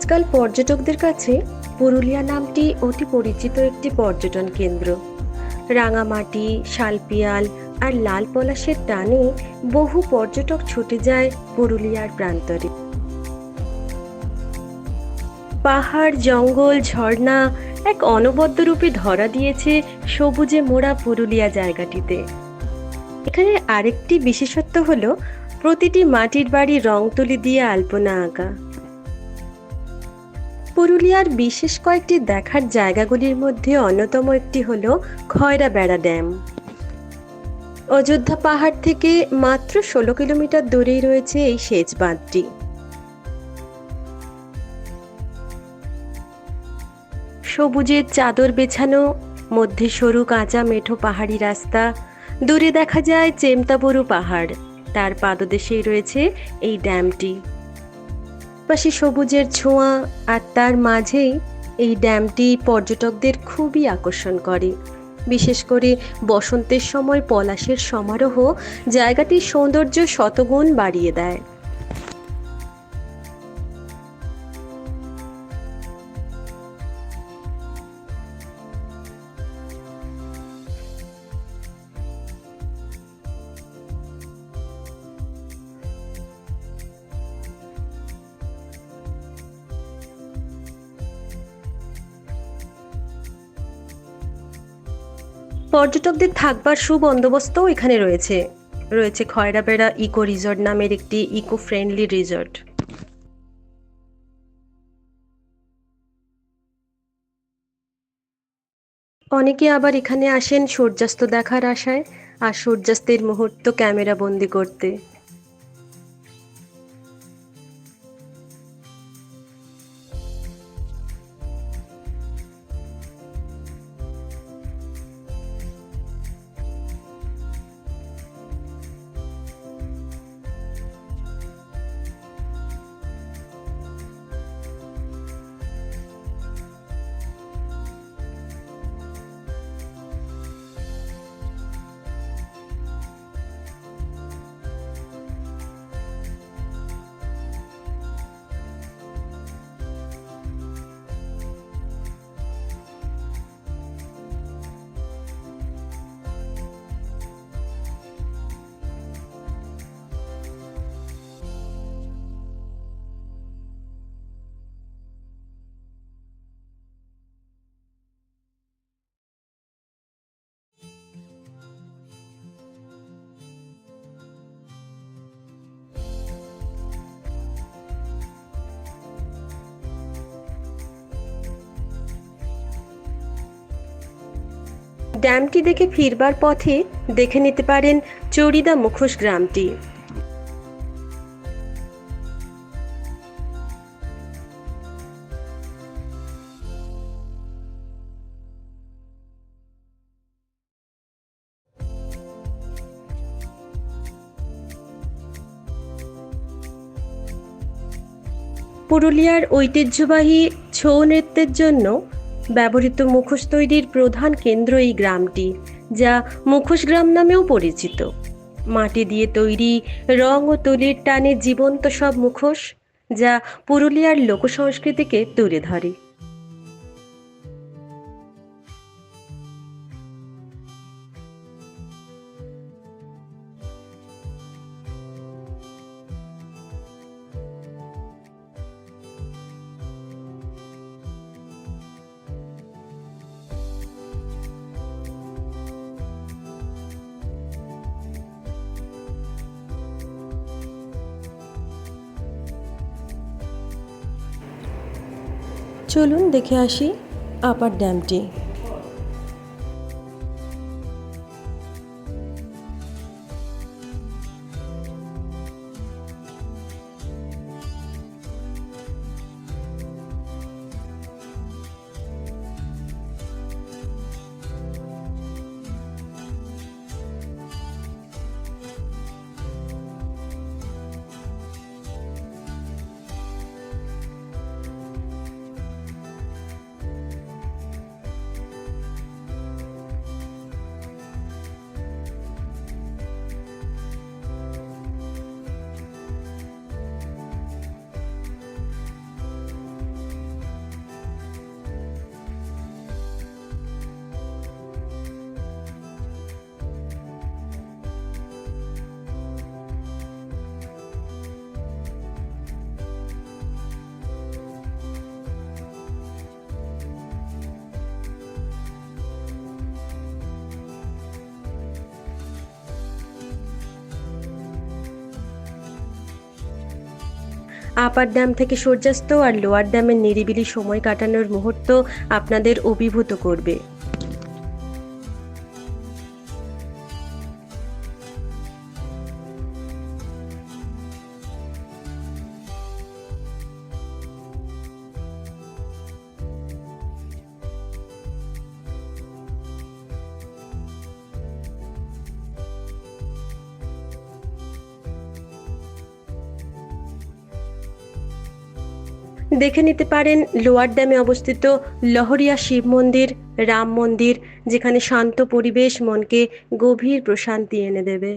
আজকাল পর্যটকদের কাছে পুরুলিয়া নামটি অতি পরিচিত একটি পর্যটন কেন্দ্র। রাঙামাটি, শালপিয়াল আর লাল পলাশের টানে বহু পর্যটক ছুটে যায় পুরুলিয়ার প্রান্তরে। পাহাড়, জঙ্গল, ঝর্ণা এক অনবদ্য রূপে ধরা দিয়েছে সবুজে মোড়া পুরুলিয়া জায়গাটিতে। এখানে আরেকটি বিশেষত্ব হলো, প্রতিটি মাটির বাড়ি রং তুলি দিয়ে আলপনা আঁকা। পুরুলিয়ার বিশেষ কয়েকটি দেখার জায়গাগুলির মধ্যে অন্যতম একটি হল খয়রা বেড়া ড্যাম। অযোধ্যা পাহাড় থেকে মাত্র ষোলো কিলোমিটার দূরেই রয়েছে এই সেচ বাঁধটি। সবুজের চাদর বেছানো, মধ্যে সরু কাঁচা মেঠো পাহাড়ি রাস্তা, দূরে দেখা যায় চেমতাবরু পাহাড়। তার পাদদেশেই রয়েছে এই ড্যামটি। পাশে সবুজের ছোঁয়া আর তার মাঝেই এই ড্যামটি পর্যটকদের খুবই আকর্ষণ করে। বিশেষ করে বসন্তের সময় পলাশের সমারোহ জায়গাটির সৌন্দর্য শতগুণ বাড়িয়ে দেয়। পর্যটকদের থাকবার সুবন্দোবস্তও এখানে রয়েছে। রয়েছে খয়রাবেড়া ইকো রিসর্ট নামের একটি ইকো ফ্রেন্ডলি রিসর্ট। অনেকে আবার এখানে আসেন সূর্যাস্ত দেখার আশায় আর সূর্যাস্তের মুহূর্ত ক্যামেরা বন্দি করতে। ড্যামটি দেখে ফিরবার পথে দেখে নিতে পারেন চড়িদা মুখোশ গ্রামটি। পুরুলিয়ার ঐতিহ্যবাহী ছৌ নৃত্যের জন্য ব্যবহৃত মুখোশ তৈরির প্রধান কেন্দ্র এই গ্রামটি, যা মুখোশ গ্রাম নামেও পরিচিত। মাটি দিয়ে তৈরি রং ও তুলির টানে জীবন্ত সব মুখোশ, যা পুরুলিয়ার লোকসংস্কৃতিকে তুলে ধরে। চলুন দেখে আসি আপার ড্যামটি। আপার ড্যাম থেকে সূর্যাস্ত আর লোয়ার ড্যামের নিরিবিলি সময় কাটানোর মুহূর্ত আপনাদের অভিভূত করবে। দেখে নিতে পারেন লোয়ার ড্যামে অবস্থিত লহরিয়া শিব মন্দির, রাম মন্দির, যেখানে শান্ত পরিবেশ মনকে গভীর প্রশান্তি এনে দেবে।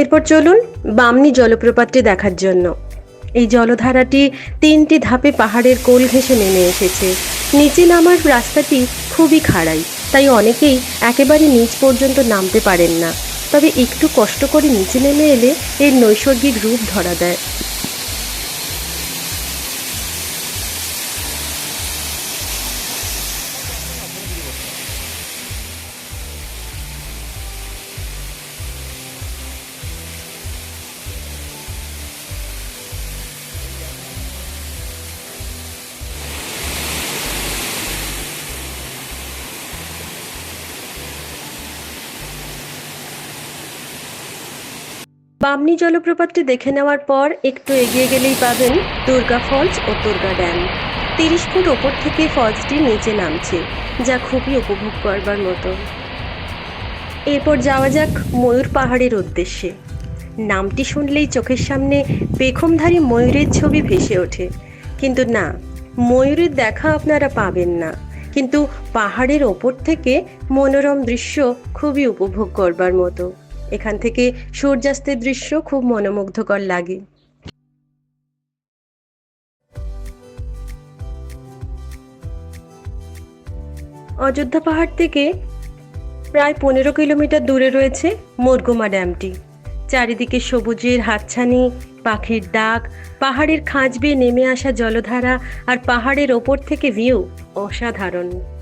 এরপর চলুন বামনি জলপ্রপাতটি দেখার জন্য। এই জলধারাটি তিনটি ধাপে পাহাড়ের কোল ঘেঁষে নেমে এসেছে। নিচে নামার রাস্তাটি খুবই খাড়াই, তাই অনেকেই একেবারে নিচ পর্যন্ত নামতে পারেন না। তবে একটু কষ্ট করে নিচে নেমে এলে এর নৈসর্গিক রূপ ধরা দেয়। বামনি জলপ্রপাতটি দেখে নেওয়ার পর একটু এগিয়ে গেলেই পাবেন দুর্গা ফলস ও দুর্গা ড্যাম। তিরিশ ফুট ওপর থেকে ফলসটি নিচে নামছে, যা খুবই উপভোগ করবার মতো। এরপর যাওয়া যাক ময়ূর পাহাড়ের উদ্দেশ্যে। নামটি শুনলেই চোখের সামনে পেখমধারী ময়ূরের ছবি ভেসে ওঠে। কিন্তু না, ময়ূরের দেখা আপনারা পাবেন না। কিন্তু পাহাড়ের ওপর থেকে মনোরম দৃশ্য খুবই উপভোগ করবার মতো। এখান থেকে সূর্যাস্তের দৃশ্য খুব মনোমুগ্ধকর লাগে। অযোধ্যা পাহাড় থেকে প্রায় পনেরো কিলোমিটার দূরে রয়েছে মরগুমা ড্যামটি। চারিদিকে সবুজের হাতছানি, পাখির ডাক, পাহাড়ের খাঁজ বেয়ে নেমে আসা জলধারা আর পাহাড়ের ওপর থেকে ভিউ অসাধারণ।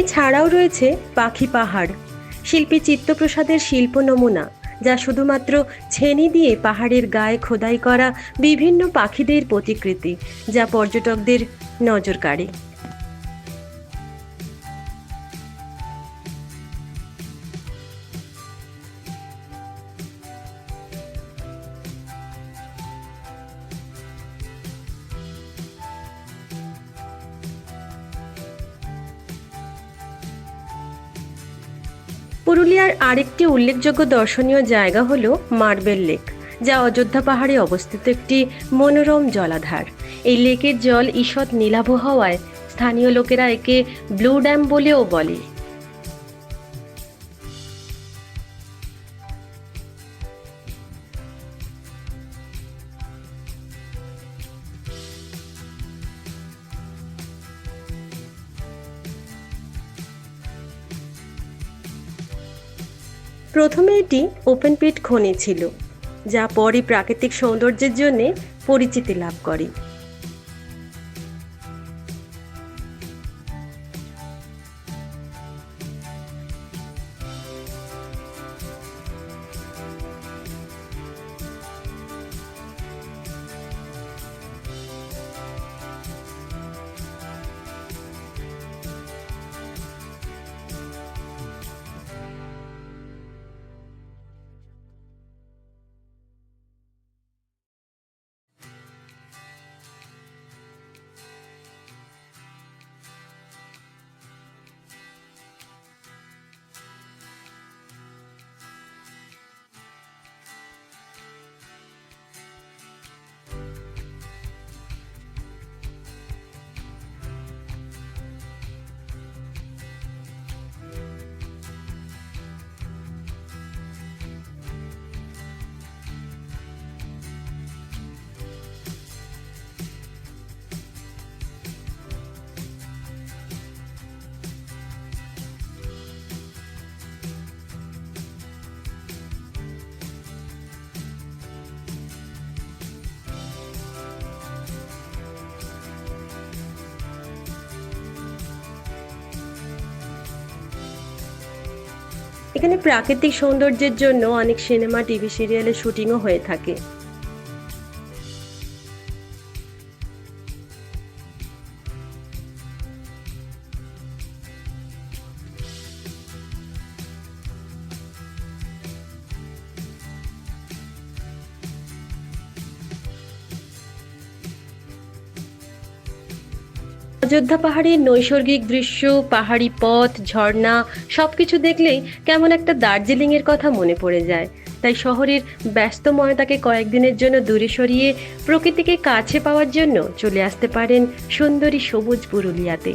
এছাড়াও রয়েছে পাখি পাহাড়, শিল্পী চিত্তপ্রসাদের শিল্প নমুনা, যা শুধুমাত্র ছেনি দিয়ে পাহাড়ের গায়ে খোদাই করা বিভিন্ন পাখিদের প্রতিকৃতি, যা পর্যটকদের নজর কাড়ে আরেকটি উল্লেখযোগ্য দর্শনীয় জায়গা হল মার্বেল লেক, যা অযোধ্যা পাহাড়ে অবস্থিত একটি মনোরম জলাধার। এই লেকের জল ঈষৎ নীলাভ হওয়ায় স্থানীয় লোকেরা একে ব্লু ড্যাম বলেও বলে। প্রথমে এটি ওপেন পিট খনি ছিল যা পরে প্রাকৃতিক সৌন্দর্যের জন্যে পরিচিতি লাভ করে। এখানে প্রাকৃতিক সৌন্দর্যের জন্য অনেক সিনেমা টিভি সিরিয়ালের শুটিংও হয়ে থাকে। অযোধ্যা পাহাড়ের নৈসর্গিক দৃশ্য, পাহাড়ি পথ, ঝর্ণা, সবকিছু দেখলেই কেমন একটা দার্জিলিংয়ের কথা মনে পড়ে যায়। তাই শহরের ব্যস্তময়তাকে কয়েকদিনের জন্য দূরে সরিয়ে প্রকৃতিকে কাছে পাওয়ার জন্য চলে আসতে পারেন সুন্দরী সবুজ পুরুলিয়াতে।